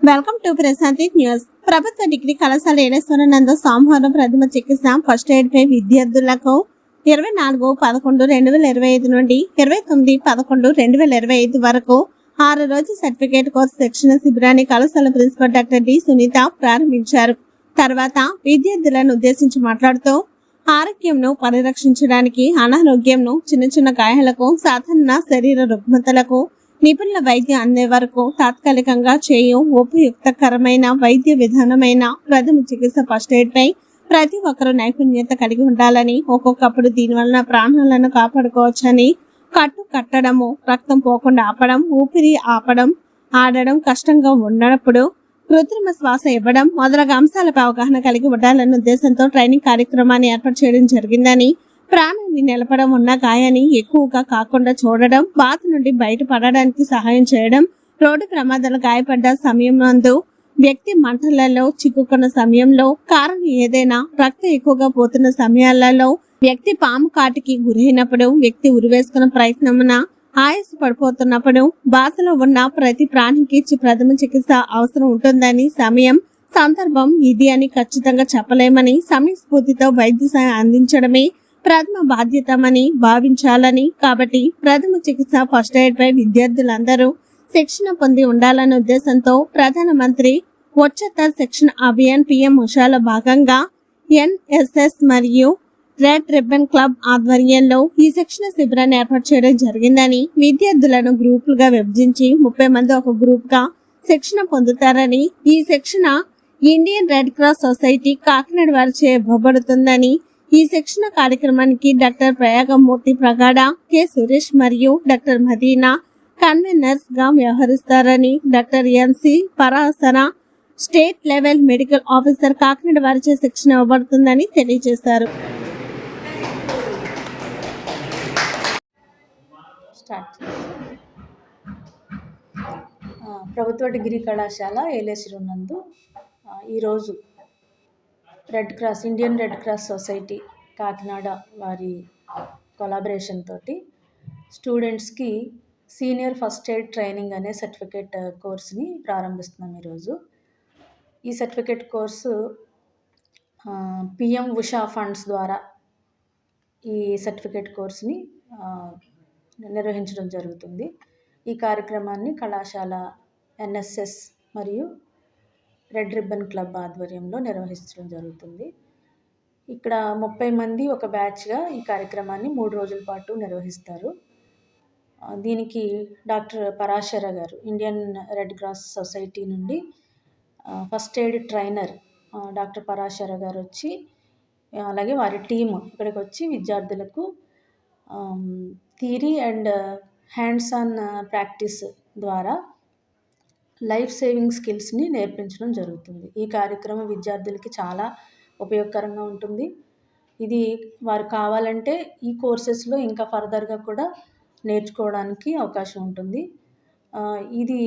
Welcome to Prashanti news. ప్రభుత్వ degree కళాశాల ఏడేశ్వర నందు సోమవారం ప్రథమ చికిత్స ఫస్ట్ ఎయిడ్ పై విద్యార్థులకు ఇరవై నాలుగు పదకొండు రెండు వేల ఇరవై ఐదు నుండి ఇరవై తొమ్మిది పదకొండు రెండు వేల ఇరవై ఐదు వరకు ఆరు రోజు సర్టిఫికేట్ కోర్సు శిక్షణ శిబిరాన్ని కళాశాల ప్రిన్సిపల్ డాక్టర్ డి సునీత ప్రారంభించారు. తర్వాత విద్యార్థులను ఉద్దేశించి మాట్లాడుతూ ఆరోగ్యంను పరిరక్షించడానికి అనారోగ్యంను చిన్న చిన్న గాయాలకు సాధారణ శరీర రుగ్మతలకు నిపుణుల వైద్యం అందే వరకు తాత్కాలికంగా చేయు ఉపయుక్తకరమైన వైద్య విధానమైన ప్రథమ చికిత్స ఫస్ట్ ఎయిడ్ పై ప్రతి ఒక్కరూ నైపుణ్యత కలిగి ఉండాలని ఒక్కొక్కప్పుడు దీనివలన ప్రాణాలను కాపాడుకోవచ్చని కట్టు కట్టడము రక్తం పోకుండా ఆపడం ఊపిరి ఆపడం ఆడడం కష్టంగా ఉన్నప్పుడు కృత్రిమ శ్వాస ఇవ్వడం మొదలగు అంశాలపై అవగాహన కలిగి ఉండాలన్న ఉద్దేశంతో ట్రైనింగ్ కార్యక్రమాన్ని ఏర్పాటు చేయడం జరిగిందని ప్రాణాన్ని నిలపడం ఉన్న గాయాన్ని ఎక్కువగా కాకుండా చూడడం బాధ నుండి బయటపడడానికి సహాయం చేయడం రోడ్డు ప్రమాదాలు గాయపడ్డ సమయం నందు వ్యక్తి మంటలలో చిక్కుకున్న సమయంలో కారణం ఏదైనా రక్తం ఎక్కువగా పోతున్న సమయాలలో వ్యక్తి పాము కాటికి గురైనప్పుడు వ్యక్తి ఉరివేసుకున్న ప్రయత్నమున ఆయాస పడిపోతున్నప్పుడు బాధలో ఉన్న ప్రతి ప్రాణికి ప్రథమ చికిత్స అవసరం ఉంటుందని సమయం సందర్భం ఇది అని ఖచ్చితంగా చెప్పలేమని సమయస్ఫూర్తితో వైద్య సహాయం అందించడమే ప్రథమ బాధ్యతమని భావించాలని కాబట్టి ప్రథమ చికిత్స ఫస్ట్ ఎయిడ్ పై విద్యార్థులందరూ శిక్షణ పొంది ఉండాలనే ఉద్దేశంతో ప్రధానమంత్రి ఉచ్చత శిక్షణ అభియాన్ పిఎం ఉషాలో భాగంగా ఎన్ఎస్ఎస్ మరియు రెడ్ రిబ్బన్ క్లబ్ ఆధ్వర్యంలో ఈ శిక్షణ శిబిరాన్ని ఏర్పాటు చేయడం జరిగిందని విద్యార్థులను గ్రూపులుగా విభజించి ముప్పై మంది ఒక గ్రూప్గా శిక్షణ పొందుతారని ఈ శిక్షణ Indian Red Cross Society Kakinada వారి ఇవ్వబడుతుందని ఈ శిక్షణ కార్యక్రమానికి డాక్టర్ ప్రయాగమూర్తి ప్రగాఢ కె. సురేష్ మరియు డాక్టర్ మదీనా కన్వీనర్స్గా వ్యవహరిస్తారని డాక్టర్ ఎన్సి పరాసన state level medical officer Kakinada వారిచే శిక్షణ ఇవ్వబడుతుందని తెలియజేశారు. ప్రభుత్వ డిగ్రీ కళాశాల ఏలేసిరు నందు ఈరోజు red cross Indian Red Cross Society Kakinada వారి కొలాబరేషన్ తోటి స్టూడెంట్స్కి సీనియర్ ఫస్ట్ ఎయిడ్ ట్రైనింగ్ అనే సర్టిఫికేట్ కోర్స్ని ప్రారంభిస్తున్నాం ఈరోజు. ఈ certificate course PM Usha funds ద్వారా ఈ సర్టిఫికేట్ కోర్స్ని నిర్వహించడం జరుగుతుంది. ఈ కార్యక్రమాన్ని కళాశాల ఎన్ఎస్ఎస్ మరియు రెడ్ రిబ్బన్ క్లబ్ ఆధ్వర్యంలో నిర్వహించడం జరుగుతుంది. ఇక్కడ ముప్పై మంది ఒక బ్యాచ్గా ఈ కార్యక్రమాన్ని మూడు రోజుల పాటు నిర్వహిస్తారు. దీనికి డాక్టర్ పరాశర గారు ఇండియన్ రెడ్ క్రాస్ సొసైటీ నుండి first aid trainer doctor Parashara గారు వచ్చి అలాగే వారి టీము ఇక్కడికి వచ్చి విద్యార్థులకు theory and hands on practice ద్వారా లైఫ్ సేవింగ్ స్కిల్స్ని నేర్పించడం జరుగుతుంది. ఈ కార్యక్రమం విద్యార్థులకి చాలా ఉపయోగకరంగా ఉంటుంది. ఇది వారు కావాలంటే ఈ కోర్సెస్లో ఇంకా ఫర్దర్గా కూడా నేర్చుకోవడానికి అవకాశం ఉంటుంది. ఇది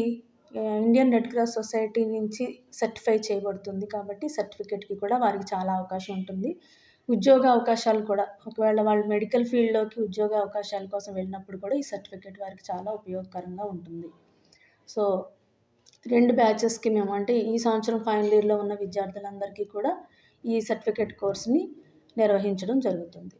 ఇండియన్ రెడ్ క్రాస్ సొసైటీ నుంచి సర్టిఫై చేయబడుతుంది కాబట్టి సర్టిఫికేట్కి కూడా వారికి చాలా అవకాశం ఉంటుంది. ఉద్యోగ అవకాశాలు కూడా ఒకవేళ వాళ్ళు మెడికల్ ఫీల్డ్లోకి ఉద్యోగ అవకాశాల కోసం వెళ్ళినప్పుడు కూడా ఈ సర్టిఫికేట్ వారికి చాలా ఉపయోగకరంగా ఉంటుంది. సో రెండు బ్యాచెస్కి మేము అంటే ఈ సంవత్సరం ఫైనల్ ఇయర్లో ఉన్న విద్యార్థులందరికీ కూడా ఈ సర్టిఫికేట్ కోర్స్ని నిర్వహించడం జరుగుతుంది.